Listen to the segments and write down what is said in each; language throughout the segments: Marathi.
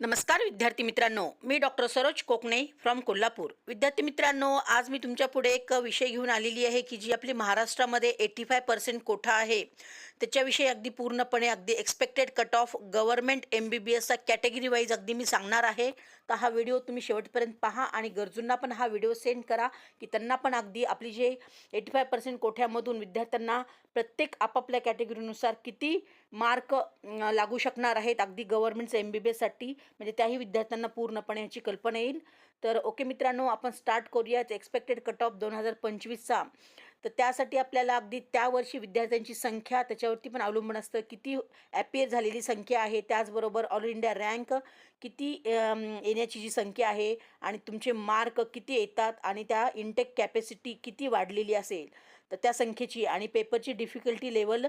नमस्कार विद्यार्थी मित्रांनो मी डॉक्टर सरोज कोकणे फ्रॉम कोल्हापूर. विद्यार्थी मित्रांनो आज मी तुमच्यापुढे एक विषय घेऊन आलेली आहे की जी आपली महाराष्ट्रामध्ये एटी फाय पर्सेंट कोठा आहे त्याच्याविषयी अगदी पूर्णपणे अगदी expected cut off government M B B एसचा category wise अगदी मी सांगणार आहे. तर हा व्हिडिओ तुम्ही शेवटपर्यंत पहा आणि गरजूंना पण हा व्हिडिओ सेंड करा की त्यांना पण अगदी आपली जे एटी फाय पर्सेंट कोठ्यामधून विद्यार्थ्यांना प्रत्येक आपापल्या कॅटेगरीनुसार किती मार्क लागू शकणार आहेत अगदी गव्हर्नमेंटचं एम बी बी एससाठी म्हणजे त्याही विद्यार्थ्यांना पूर्णपणे याची कल्पना येईल. तर ओके मित्रांनो आपण स्टार्ट करूयाच एक्सपेक्टेड कट ऑफ दोन हजार पंचवीसचा. तर त्यासाठी आपल्याला अगदी त्या वर्षी विद्यार्थ्यांची संख्या त्याच्यावरती पण अवलंबून असतं. किती ॲपियर झालेली संख्या आहे त्याचबरोबर ऑल इंडिया रँक किती येण्याची जी संख्या आहे आणि तुमचे मार्क किती येतात आणि त्या इंटेक कॅपॅसिटी किती वाढलेली असेल. तर त्या संख्येची आणि पेपरची डिफिकल्टी लेवल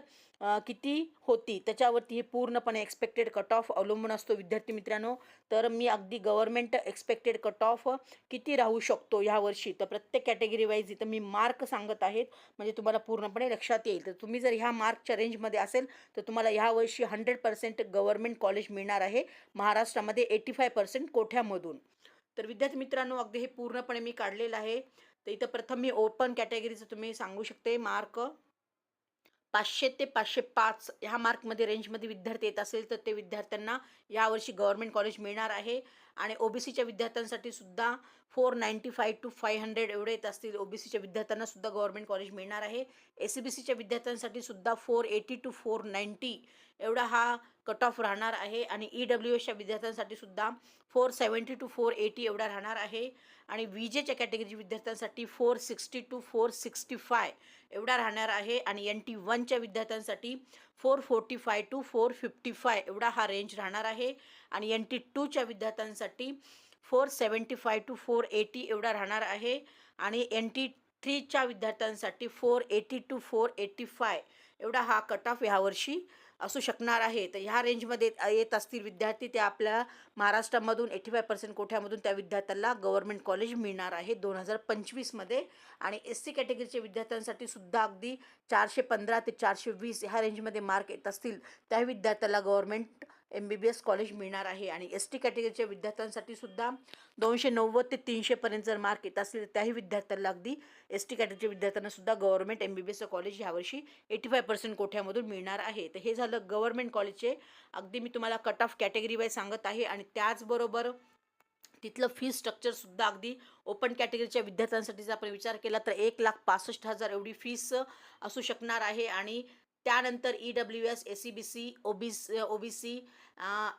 किती होती? त्याच्यावरती हे पूर्णपणे एक्सपेक्टेड कट ऑफ अवलंबून असतो विद्यार्थी मित्रांनो. तर मी अगदी गव्हर्नमेंट एक्सपेक्टेड कट ऑफ किती राहू शकतो ह्या वर्षी? तर प्रत्येक कॅटेगरी वाईज इथं मी मार्क सांगत आहेत. म्हणजे तुम्हाला पूर्णपणे लक्षात येईल. तर तुम्ही जर ह्या मार्कच्या रेंजमध्ये असेल तर तुम्हाला ह्या वर्षी हंड्रेड पर्सेंट गव्हर्नमेंट कॉलेज मिळणार आहे. महाराष्ट्रामध्ये एटी फाय पर्सेंट कोठ्यामधून? तर विद्यार्थी मित्रांनो अगदी हे पूर्णपणे मी काढलेलं आहे. तर इथं प्रथम मी ओपन कॅटेगरीचं तुम्ही सांगू शकते. मार्क पाचशे ते पाचशे पाच ह्या मार्कमध्ये रेंजमध्ये विद्यार्थी येत असेल तर ते विद्यार्थ्यांना यावर्षी गव्हर्मेंट कॉलेज मिळणार आहे. आणि ओबीसीच्या विद्यार्थ्यांसाठी सुद्धा four ninety five two five hundred एवढे येत असतील. ओबीसीच्या विद्यार्थ्यांना सुद्धा गव्हर्मेंट कॉलेज मिळणार आहे. एस सी बी सीच्या विद्यार्थ्यांसाठी सुद्धा four eighty two four ninety एवढा हा कट ऑफ राहणार आहे. आणि ई डब्ल्यू एसच्या विद्यार्थ्यांसाठी सुद्धा four seventy two four eighty एवढा राहणार आहे. आणि विजेच्या कॅटेगरीच्या विद्यार्थ्यांसाठी four sixty two four sixty five एवढा राहणार आहे. आणि एन टी वनच्या विद्यार्थ्यांसाठी four forty five two four fifty five एवढा हा रेंज राहणार आहे. आणि एन टी टूच्या विद्यार्थ्यांसाठी four seventy five two four eighty एवढा राहणार आहे. आणि एन टी थ्रीच्या विद्यार्थ्यांसाठी four eighty two four eighty five एवढा हा कट ऑफ ह्यावर्षी असू शकणार आहे. तर ह्या रेंजमध्ये येत असतील विद्यार्थी त्या आपल्या महाराष्ट्रामधून एटी फाय पर्सेंट कोठ्यामधून त्या विद्यार्थ्याला गव्हर्नमेंट कॉलेज मिळणार आहे दोन हजार पंचवीसमध्ये आणि एस सी कॅटेगरीच्या विद्यार्थ्यांसाठी सुद्धा अगदी चारशे पंधरा ते चारशे वीस ह्या रेंजमध्ये मार्क येत असतील त्या विद्यार्थ्याला government M B B S college मिळणार आहे आणि एस टी कॅटेगरीच्या विद्यार्थ्यांसाठी सुद्धा दोनशे नव्वद ते तीनशेपर्यंत जर मार्क येत असतील तर त्याही विद्यार्थ्यांना अगदी एस टी कॅटेगरीच्या विद्यार्थ्यांना सुद्धा गव्हर्नमेंट एम बी बी एसचं कॉलेज ह्यावर्षी एटी फाय पर्सेंट कोठ्यामधून मिळणार आहे. तर हे झालं गव्हर्नमेंट कॉलेजचे अगदी मी तुम्हाला कट ऑफ कॅटेगरी वाईज सांगत आहे आणि त्याचबरोबर तिथलं फी स्ट्रक्चरसुद्धा अगदी ओपन कॅटेगरीच्या विद्यार्थ्यांसाठी जर आपण विचार केला तर एक लाख पासष्ट हजार एवढी फीस असू शकणार आहे आणि त्यानंतर E W S A C B C O B O B C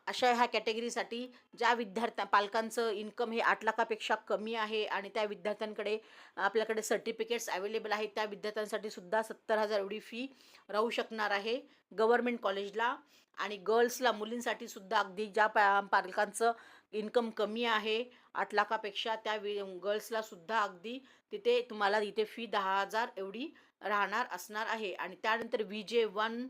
अशा ह्या कॅटेगरीसाठी ज्या विद्यार्थ्या पालकांचं इन्कम हे आठ लाखापेक्षा कमी आहे आणि त्या विद्यार्थ्यांकडे आपल्याकडे सर्टिफिकेट्स अवेलेबल आहेत त्या विद्यार्थ्यांसाठी सुद्धा सत्तर हजार एवढी फी राहू शकणार आहे गव्हर्मेंट कॉलेजला आणि गर्ल्सला मुलींसाठी सुद्धा अगदी ज्या पा पालकांचं इन्कम कमी आहे आठ लाखापेक्षा त्या वि गर्ल्सला सुद्धा अगदी तिथे तुम्हाला इथे फी दहा हजार एवढी राहणार असणार आहे. आणि त्यानंतर V J one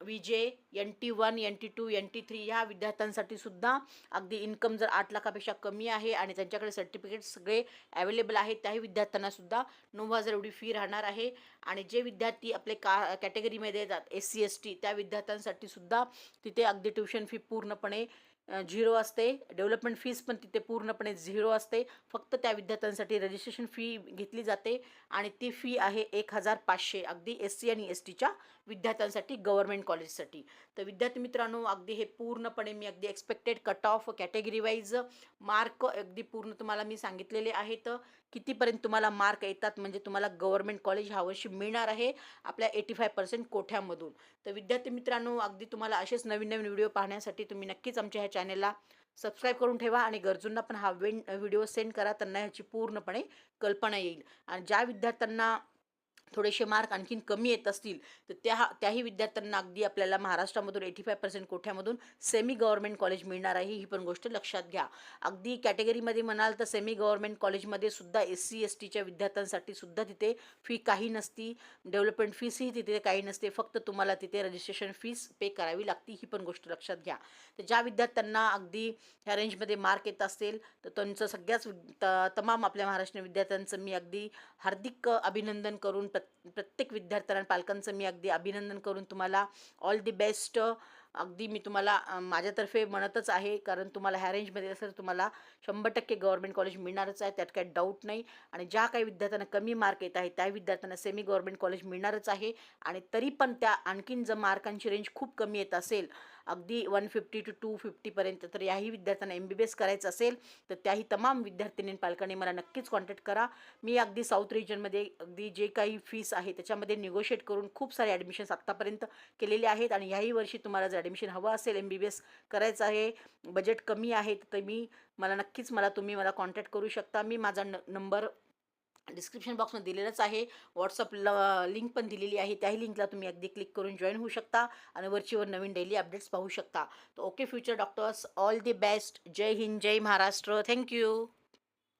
V J N T one N T two N T three ह्या विद्यार्थ्यांसाठी सुद्धा अगदी इन्कम जर आठ लाखापेक्षा कमी आहे आणि त्यांच्याकडे सर्टिफिकेट सगळे अवेलेबल आहेत त्याही विद्यार्थ्यांना सुद्धा नऊ हजार एवढी फी राहणार आहे. आणि जे विद्यार्थी आपले का कॅटेगरीमध्ये येतात एस सी एस टी त्या विद्यार्थ्यांसाठी सुद्धा तिथे अगदी ट्युशन फी पूर्णपणे झिरो असते. डेव्हलपमेंट फीज पण तिथे पूर्णपणे झिरो असते. फक्त त्या विद्यार्थ्यांसाठी रजिस्ट्रेशन फी घेतली जाते आणि ती फी आहे एक हजार पाचशे. अगदी एस सी आणि एस टीच्या विद्यार्थ्यांसाठी गव्हर्मेंट कॉलेजसाठी. तर विद्यार्थी मित्रांनो अगदी हे पूर्णपणे मी अगदी expected cut off category wise mark अगदी पूर्ण तुम्हाला मी सांगितलेले आहेत. कितीपर्यंत तुम्हाला मार्क येतात म्हणजे तुम्हाला गव्हर्मेंट कॉलेज ह्यावर्षी मिळणार आहे आपल्या एटी फाय पर्सेंट कोठ्यामधून. तर विद्यार्थी मित्रांनो अगदी तुम्हाला असेच नवीन नवीन व्हिडिओ पाहण्यासाठी तुम्ही नक्कीच आमच्या ह्या चॅनेलला सबस्क्राईब करून ठेवा आणि गरजूंना पण हा वेन व्हिडिओ सेंड करा त्यांना ह्याची पूर्णपणे कल्पना येईल. आणि ज्या विद्यार्थ्यांना थोडेसे मार्क आणखीन कमी येत असतील तर त्या त्याही विद्यार्थ्यांना अगदी आपल्याला महाराष्ट्रामधून एटी फाय पर्सेंट कोठ्यामधून सेमी गव्हर्नमेंट कॉलेज मिळणार आहे ही पण गोष्ट लक्षात घ्या. अगदी कॅटेगरीमध्ये म्हणाल तर सेमी गव्हर्नमेंट कॉलेजमध्ये सुद्धा एस सी एस टीच्या विद्यार्थ्यांसाठी सुद्धा तिथे फी काही नसती. डेव्हलपमेंट फीसही तिथे काही नसते फक्त तुम्हाला तिथे रजिस्ट्रेशन फीस पे करावी लागती ही पण गोष्ट लक्षात घ्या. तर ज्या विद्यार्थ्यांना अगदी ह्या रेंजमध्ये मार्क येत असेल तर त्यांचं सगळ्याच त तमाम आपल्या महाराष्ट्रीयन विद्यार्थ्यांचं मी अगदी हार्दिक अभिनंदन करून प्रत प्रत्येक विद्यार्थ्यांना पालकांचं मी अगदी अभिनंदन करून तुम्हाला ऑल दी बेस्ट अगदी मी तुम्हाला माझ्यातर्फे म्हणतच आहे कारण तुम्हाला ह्या रेंजमध्ये असेल तर तुम्हाला शंभर टक्के गव्हर्मेंट कॉलेज मिळणारच आहे त्यात काही डाऊट नाही. आणि ज्या काही विद्यार्थ्यांना कमी मार्क येत आहे त्या विद्यार्थ्यांना सेमी गव्हर्मेंट कॉलेज मिळणारच आहे. आणि तरी पण त्या आणखीन जर मार्कांची रेंज खूप कमी येत असेल अगदी वन फिफ्टी टू टू फिफ्टीपर्यंत तर याही विद्यार्थ्यांना एम बी बी एस करायचं असेल तर त्याही तमाम विद्यार्थिनी पालकांनी मला नक्कीच कॉन्टॅक्ट करा. मी अगदी साऊथ रिजनमध्ये अगदी जे काही फीस आहे त्याच्यामध्ये निगोशिएट करून खूप सारे ॲडमिशन्स आत्तापर्यंत केलेले आहेत आणि ह्याही वर्षी तुम्हाला जर ॲडमिशन हवं असेल एम बी बी एस करायचं आहे बजेट कमी आहे तर मी मला नक्कीच मला तुम्ही मला कॉन्टॅक्ट करू शकता. मी माझा न नंबर डिस्क्रिप्शन बॉक्समध्ये दिलेलंच आहे. व्हॉट्सअप ल लिंक पण दिलेली आहे. त्याही लिंकला तुम्ही अगदी क्लिक करून जॉईन होऊ शकता आणि वरचीवर नवीन डेली अपडेट्स पाहू शकता. तर okay future doctors all the best जय हिंद जय महाराष्ट्र. Thank you